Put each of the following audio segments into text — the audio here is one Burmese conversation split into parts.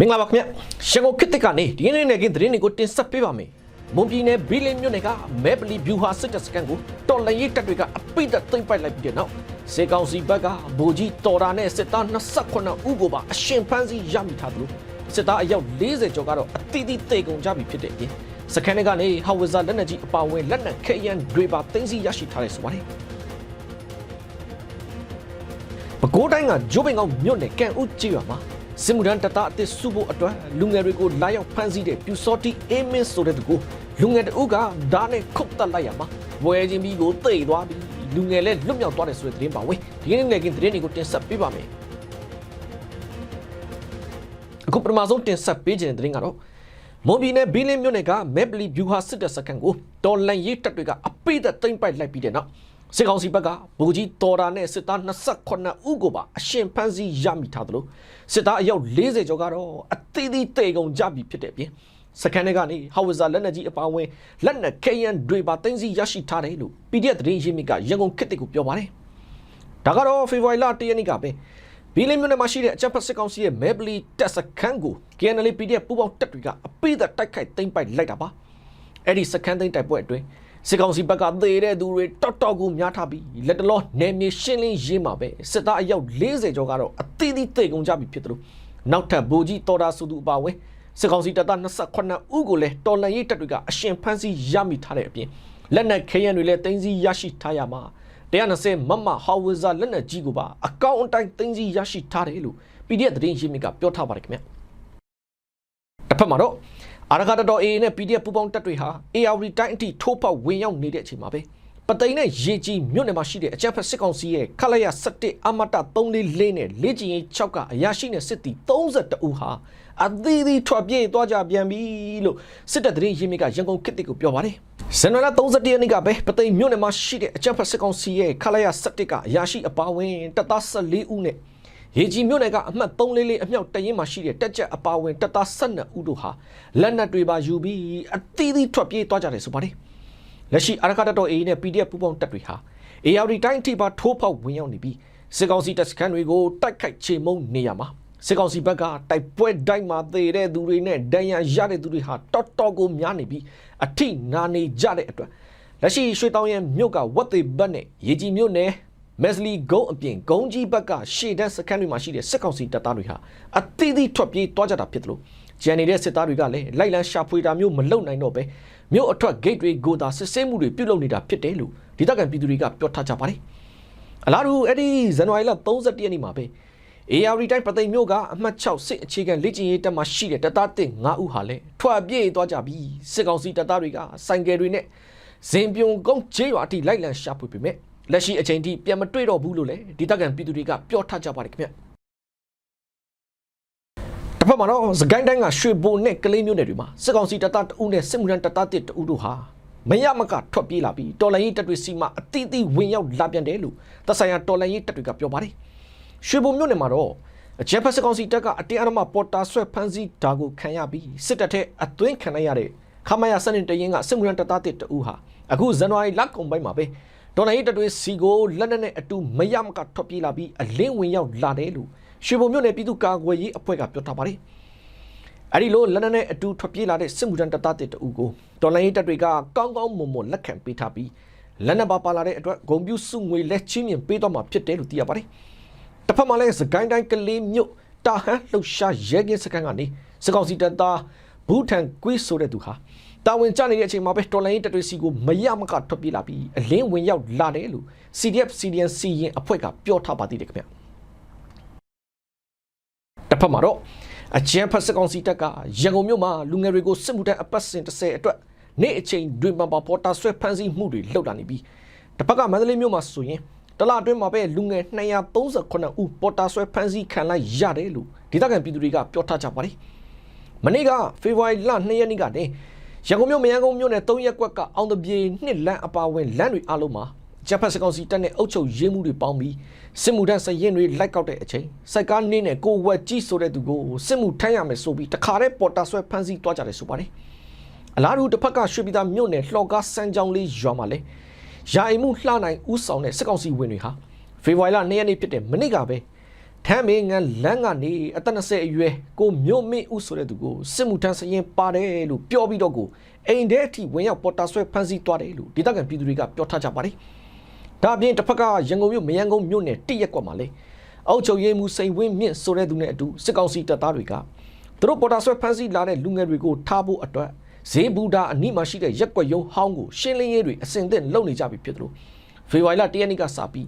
မင်္ဂလာပါခင်ဗျရန်ကုန်ခေတ်တစ်ကနေဒီနေ့နေ့ကသတင်းတွေကိုတင်ဆက်ပေးပါမယ်မွန်ပြည်နယ်ဘီလင်းမြို့နယ်ကမဲပလီဗျူဟာစစ်တပ်စကန်ကိုတော်လန်ရေးတပ်တွေကအပိတ်သိမ့်ပိုက်လိုက်ပြီးတဲ့နောက်စေကောင်စီဘက်ကဗိုလ်ကြီးတော်တာနဲ့စစ်သား28ဦးကိုပါအရှင်ဖမ်းဆီးရမိထားသလိုစစ်သားအယောက်40ကျော်ကတော့အတိအသီးတေကုန်ကြပြီဖြစ်တဲ့အပြင်စကန်တွေကနေဟောင်ဝဇာလက်နက်ကြီးအပါအဝင်လက်နက်ခဲယမ်းတွေပါသိမ်းဆည်းရရှိထားတယ်ဆိုပါတယ်ပဲခူးတိုင်းကဂျိုးပင်ကောင်မြို့နယ်ကန်ဦးကျေးရွာမှာ စစ်မှုထမ်းတပ်သားအသစ်စုဖို့အတွက်လူငယ်တွေကိုလာရောက်ဖမ်းဆီးတဲ့ပြူစောတိအေးမင်းဆိုတဲ့သူကိုလူငယ်တအုပ်ကဓာတ်နဲ့ခုတ်တက်လိုက်ရမှာဝဲချင်းပြီးကိုတိတ်သွားပြီးလူငယ်လည်းလွတ်မြောက်သွားတယ်ဆိုတဲ့သတင်းပါဝေးဒီနေ့လည်းကင်းသတင်းတွေကိုတင်ဆက်ပေးပါမယ်အခုပထမဆုံးတင်ဆက်ပေးခြင်းတဲ့သတင်းကတော့မွန်ပြည်နယ်ဘီလင်းမြို့နယ်ကမဲပလီဗျူဟာစစ်တပ်စခန်းကိုတော်လန်ရေးတပ်တွေကအပိတ်သက်သိမ့်ပိုက်လိုက်ပြီးတဲ့နောက် စစ်ကောင်စီဘက်ကဗိုလ်ကြီးတော်တာနဲ့စစ်သား28ဦးကိုပါအရှင်ဖမ်းဆီးရမိထားသလိုစစ်သားအယောက်40ကျော်ကတော့အသေးသေးတေကုန်ကြပြီဖြစ်တဲ့အပြင်စကန်တွေကနေဟောက်ဝဇာလက်နက်ကြီးအပါအဝင်လက်နက်ခဲယမ်းတွေပါသိမ်းဆည်းရရှိထားတယ်လို့ PDF သတင်းရင်းမြစ်ကရန်ကုန်ခေတ်တစ်ကိုပြောပါတယ်။ဒါကတော့ဖေဖော်ဝါရီလ၁ရက်နေ့ကပဲဘီလင်းမြို့နယ်မှာရှိတဲ့အကြပ်ဖက်စစ်ကောင်စီရဲ့မဲဘလီတက်စခန်းကို KNL PDF ပူးပေါင်းတပ်တွေကအပိသက်တိုက်ခိုက်သိမ်းပိုက်လိုက်တာပါ။အဲ့ဒီစခန်းသိမ်းတိုက်ပွဲအတွင်း စစ်ကောင်စီဘက်ကသေတဲ့သူတွေတောက်တောက်ကိုများထားပြီးလက်တလောနယ်မြေရှင်းလင်းရေးမှာပဲစစ်သားအယောက်40ကျော်ကတော့အသီးသီးတိတ်ကုန်ကြပြီဖြစ်တယ်လို့နောက်ထပ်ဗိုလ်ကြီးတော်တာစုသူအပါအဝင်စစ်ကောင်စီတပ်သား28ဦးကိုလည်းတော်လန်ရေးတပ်တွေကအရှင်ဖမ်းဆီးရမိထားတဲ့အပြင်လက်နက်ခဲယမ်းတွေလည်းတင်းစီရရှိထားရမှာ120မမဟောင်ဝဇာလက်နက်ကြီးကိုပါအကောင့်အတိုင်းတင်းစီရရှိထားတယ်လို့ PDF သတင်းရင်းမြစ်ကပြောထားပါတယ်ခင်ဗျတစ်ဖက်မှာတော့ အာရဂတတော် AA နဲ့ PDF ပူးပေါင်းတပ်တွေဟာ AR တိုင်းအထိထိုးပေါက်ဝင်ရောက်နေတဲ့အချိန်မှာပဲပသိမ်နဲ့ရေကြီးမြို့နယ်မှာရှိတဲ့အကြမ်းဖက်စစ်ကောင်စီရဲ့ခလိုက်ရ17အမတ344နဲ့လေ့ကျင့်ရေး6ကအရာရှိနဲ့စစ်တီ32ဦးဟာအသီးသီးထွက်ပြေးသွားကြပြန်ပြီလို့စစ်တပ်သတင်းရင်းမြစ်ကရန်ကုန်ခေတ်တစ်ကိုပြောပါတယ်ဇန်နဝါရီ31ရက်နေ့ကပဲပသိမ်မြို့နယ်မှာရှိတဲ့အကြမ်းဖက်စစ်ကောင်စီရဲ့ခလိုက်ရ17ကအရာရှိအပါအဝင်တပ်သား14ဦးနဲ့ ရေကြီးမြို့နယ်ကအမှတ်344အမြောက်တရင်မှာရှိတဲ့တက်ကြက်အပါအဝင်တပ်သား12ဦးတို့ဟာလက်နက်တွေပါယူပြီးအသီးသီးထွက်ပြေးသွားကြတယ်ဆိုပါတယ်လက်ရှိအရကတတော် AA နဲ့ PDF ပူးပေါင်းတပ်တွေဟာ AR တိုင်းအထိပါထိုးဖောက်ဝင်ရောက်နေပြီးစစ်ကောင်စီတပ်စခန်းတွေကိုတိုက်ခိုက်ချေမှုန်းနေရမှာစစ်ကောင်စီဘက်ကတိုက်ပွဲတိုင်းမှာသေတဲ့သူတွေနဲ့ဒဏ်ရာရတဲ့သူတွေဟာတော်တော်ကိုများနေပြီးအထိနာနေကြတဲ့အတွက်လက်ရှိရွှေတောင်ရဲမြို့ကဝက်သေးဘက်နဲ့ရေကြီးမြို့နယ် မက်စလီဂုံအပြင်ဂုံကြီးဘက်ကရှေ့တန်းစခန်းတွေမှာရှိတဲ့စစ်ကောင်စီတပ်သားတွေဟာအသီးသီးထွက်ပြေးသွားကြတာဖြစ်တယ်လို့ကျန်နေတဲ့စစ်သားတွေကလည်းလိုက်လံရှာဖွေတာမျိုးမလုပ်နိုင်တော့ပဲမြို့အထွက် gate တွေကိုသာစစ်ဆေးမှုတွေပြုလုပ်နေတာဖြစ်တယ်လို့ဒေသခံပြည်သူတွေကပြောထားကြပါတယ်အလားတူအဲ့ဒီဇန်နဝါရီလ31ရက်နေ့မှာပဲ AR တိုင်းပသိမ်မြို့ကအမှတ်6စစ်အခြေခံလေ့ကျင့်ရေးတပ်မှရှိတဲ့တပ်သားတစ်9ဦးဟာလည်းထွက်ပြေးသွားကြပြီးစစ်ကောင်စီတပ်သားတွေကစိုင်ကယ်တွေနဲ့ဇင်ပြုံကုန်းကျေးရွာအထိလိုက်လံရှာဖွေပေမဲ့ လက်ရှိအချိန်ထိပြန်မတွေ့တော့ဘူးလို့လည်းဒေသခံပြည်သူတွေကပြောထားကြပါတယ်ခင်ဗျတစ်ဖက်မှာတော့စကိုင်းတိုင်းကရွှေဘိုနဲ့ကလေးမျိုးနယ်တွေမှာစစ်ကောင်စီတပ်သားတအုပ်နဲ့စစ်မှုထမ်းတပ်သားတစ်တအုပ်တို့ဟာမရမကထွက်ပြေးလာပြီးတော်လိုင်းရေးတပ်တွေစီမအတိအသီးဝင်ရောက်လာပြန်တယ်လို့သက်ဆိုင်ရာတော်လိုင်းရေးတပ်တွေကပြောပါတယ်ရွှေဘိုမြို့နယ်မှာတော့အကြမ်းဖက်စစ်ကောင်စီတပ်ကအတင်းအဓမ္မပေါ်တာဆွဲဖမ်းဆီးတာကိုခံရပြီးစစ်တပ်ထဲအသွင်းခံလိုက်ရတဲ့ခမရစနစ်တရင်ကစစ်မှုထမ်းတပ်သားတစ်တအုပ်ဟာအခုဇန်နဝါရီလကုန်ပိုင်းမှာပဲ ဒေါ်လာရေးတပ်တွေစီကိုလက်နက်နဲ့အတူမရမကထွက်ပြေးလာပြီးအလင်းဝင်ရောက်လာတယ်လို့ရွှေဘုံမြို့နယ်ပြည်သူ့ကာကွယ်ရေးအဖွဲ့ကပြောထားပါတယ်။အဲဒီလိုလက်နက်နဲ့အတူထွက်ပြေးလာတဲ့စစ်မှုထမ်းတပ်သားတွေတူကိုဒေါ်လာရေးတပ်တွေကကောင်းကောင်းမွန်မွန်လက်ခံပေးထားပြီးလက်နက်ပါပါလာတဲ့အတွက်ဂုံပြူစုငွေလက်ချင်းမြင်ပေးတော့မှာဖြစ်တယ်လို့သိရပါတယ်။တစ်ဖက်မှာလည်းစကိုင်းတိုင်းကလေးမြို့တာဟန်လှုပ်ရှားရဲကင်းစကန်ကနေစကောင်စီတပ်သားဘူးထန်ကွေးဆိုတဲ့သူဟာ တာဝန်ကျနေတဲ့အချိန်မှာပဲတော်လိုင်းတပ်တွေစီကိုမရမကထွက်ပြေးလာပြီးအလင်းဝင်ရောက်လာတယ်လို့ CDF CDN စီရင်အဖွဲ့ကပြောထားပါသေးတယ်ခင်ဗျတစ်ဖက်မှာတော့အချမ်းဖက်စကောင်စီတပ်ကရန်ကုန်မြို့မှာလူငယ်တွေကိုစစ်မှုထမ်းအပတ်စဉ်30အတွက်နေ့အချိန်တွင်ပန်ပါပေါ်တာဆွဲဖမ်းဆီးမှုတွေလှုပ်လာနေပြီးတစ်ဖက်ကမန္တလေးမြို့မှာဆိုရင်တလအတွင်းမှာပဲလူငယ်239ဦးပေါ်တာဆွဲဖမ်းဆီးခံလိုက်ရတယ်လို့ဒေသခံပြည်သူတွေကပြောထားကြပါတယ်မနေ့ကဖေဖော်ဝါရီလ2ရက်နေ့ကနေ ရန်ကုန်မြို့မရန်ကုန်မြို့နယ်3ရက်ကွက်ကအောင်တပြေနှစ်လမ်းအပါဝင်လမ်းတွေအလုံးမှာဂျပန်စကောင်စီတပ်နဲ့အုပ်ချုပ်ရေးမှုတွေပေါင်းပြီးစစ်မှုထမ်းစရင်တွေလိုက်ကောက်တဲ့အချိန်စိုက်ကားနေနဲ့ကိုဝက်ကြီးဆိုတဲ့သူကိုစစ်မှုထမ်းရမယ်ဆိုပြီးတခါတည်းပေါ်တာဆွဲဖမ်းဆီးသွားကြတယ်ဆိုပါတယ်အလားတူတစ်ဖက်ကရွှေပြည်သားမြို့နယ်လှော်ကားစမ်းကြောင်းလေးရွာမှာလဲယာအိမ်မှုလှနိုင်ဥဆောင်တဲ့စစ်ကောင်စီဝင်တွေဟာဖေဖော်ဝါရီလ2ရက်နေ့ဖြစ်တဲ့မနေ့ကပဲ ထဟမ်မင်းငန်လန်းကနေအသက်20အရွယ်ကိုမြို့မင်းဦးဆိုတဲ့သူကိုစစ်မှုထမ်းစရင်ပါတယ်လို့ပြောပြီးတော့ကိုအိမ်ထဲအထိဝင်ရောက်ပေါ်တာဆွဲဖမ်းဆီးသွားတယ်လို့ဒေသခံပြည်သူတွေကပြောထားကြပါတယ်။ဒါအပြင်တစ်ဖက်ကရန်ကုန်မြို့မရန်ကုန်မြို့နယ်တိရက်ကွက်မှာလေအောက်ချုပ်ရေးမှုစိန်ဝင်းမြင့်ဆိုတဲ့သူနဲ့အတူစစ်ကောင်စီတပ်သားတွေကသူတို့ပေါ်တာဆွဲဖမ်းဆီးလာတဲ့လူငယ်တွေကိုထားဖို့အတွက်ဈေးဘူတာအနီးမှာရှိတဲ့ရက်ကွက်ရုံးဟောင်းကိုရှင်းလင်းရေးတွေအစဉ်အသင့်လုပ်နေကြပြီဖြစ်တယ်လို့ဖေဖော်ဝါရီလ၁ရက်နေ့ကစပြီး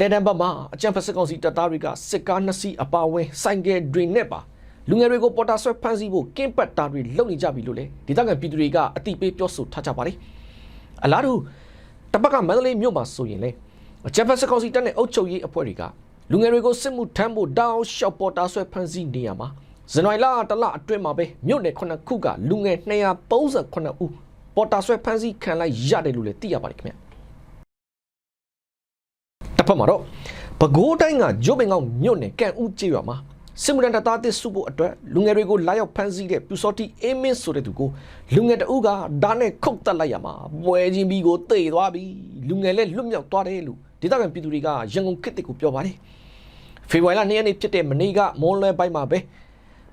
လက်တံဘက်မှာအကြံဖက်စစ်ကောင်စီတပ်သားတွေကစစ်ကားနှစ်စီးအပါအဝင်ဆိုင်ကယ်တွေနဲ့ပါလူငယ်တွေကိုပေါ်တာဆွဲဖမ်းဆီးဖို့ကင်းပတ်တာတွေလုပ်နေကြပြီလို့လေဒေသခံပြည်သူတွေကအတိပေးပြောဆိုထားကြပါတယ်အလားတူတစ်ပတ်ကမန္တလေးမြို့မှာဆိုရင်လေအကြံဖက်စစ်ကောင်စီတပ်နဲ့အုပ်ချုပ်ရေးအဖွဲ့တွေကလူငယ်တွေကိုစစ်မှုထမ်းဖို့တောင်းလျှောက်ပေါ်တာဆွဲဖမ်းဆီးနေရမှာဇန်နဝါရီလတလအတွင်းမှာပဲမြို့နယ်ခုနှစ်ခုကလူငယ်238ဦးပေါ်တာဆွဲဖမ်းဆီးခံလိုက်ရတယ်လို့လည်းသိရပါတယ်ခင်ဗျာတစ် ဖက်မှာတော့ပဲခူးတိုင်းကဂျိုးပင်ကောင်မြို့နယ်ကန်ဦးကျေးရွာမှာစစ်မှုထမ်းတပ်သားတစ်စုဖို့အတွက်လူငယ်တွေကိုလာရောက်ဖမ်းဆီးတဲ့ပြူစောတိအင်းမင်းဆိုတဲ့သူကိုလူငယ်တအုပ်ကဓာတ်နဲ့ခုတ်တက်လိုက်ရမှာပွဲချင်းပြီးကိုတေသွားပြီလူငယ်လည်းလွတ်မြောက်သွားတယ်လို့ဒေသခံပြည်သူတွေကရန်ကုန်ခေတ်တစ်ကိုပြောပါတယ်ဖေဖော်ဝါရီလ2ရက်နေ့ဖြစ်တဲ့မနေ့ကမွန်လွဲပိုင်းမှာပဲ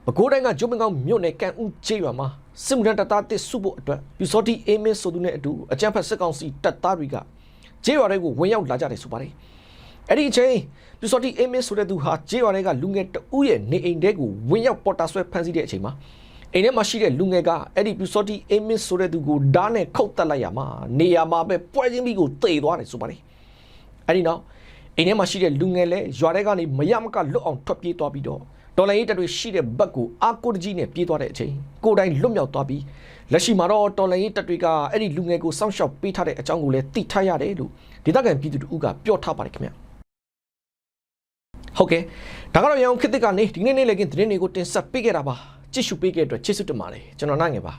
ပဲခူးတိုင်းကဂျိုးပင်ကောင်မြို့နယ်ကန်ဦးကျေးရွာမှာစစ်မှုထမ်းတပ်သားတစ်စုဖို့အတွက်ပြူစောတိအင်းမင်းဆိုသူနဲ့အတူအကြမ်းဖက်စစ်ကောင်စီတပ်သားတွေကကျေးရွာတွေကိုဝင်ရောက်လာကြတယ်ဆိုပါတယ် အဲ့ဒီအချိန်ပြူစော်တီအမင်းဆိုတဲ့သူဟာဂျေးရွာတွေကလူငယ်တဦးရဲ့နေအိမ်တဲကိုဝင်ရောက်ပေါ်တာဆွဲဖမ်းဆီးတဲ့အချိန်မှာအိမ်ထဲမှာရှိတဲ့လူငယ်ကအဲ့ဒီပြူစော်တီအမင်းဆိုတဲ့သူကိုဓာတ်နဲ့ခုတ်တက်လိုက်ရမှာနေရာမှာပဲပွဲချင်းပြီးကိုတေသွားတယ်ဆိုပါတယ်အဲ့ဒီနောက်အိမ်ထဲမှာရှိတဲ့လူငယ်လည်းရွာထဲကနေမရမကလွတ်အောင်ထွက်ပြေးသွားပြီးတော့တော်လိုင်းရေးတပ်တွေရှိတဲ့ဘက်ကိုအာကိုတကြီးနဲ့ပြေးသွားတဲ့အချိန်ကိုယ်တိုင်လွတ်မြောက်သွားပြီးလက်ရှိမှာတော့တော်လိုင်းရေးတပ်တွေကအဲ့ဒီလူငယ်ကိုစောင့်ရှောက်ပေးထားတဲ့အကြောင်းကိုလည်းသိထားရတယ်လို့ဒေသခံပြည်သူတို့ကပြောထားပါတယ်ခင်ဗျာ ဟုတ်ကဲ့ဒါကတော့ရအောင်ခေတ်သစ်ကနေဒီနေ့နေ့လည်းကင်းသတင်းတွေကိုတင်ဆက်ပေးခဲ့တာပါကြည့်ရှုပေးခဲ့တဲ့အတွက်ကျေးဇူးတင်ပါတယ်ကျွန်တော်နိုင်ငယ်ပါ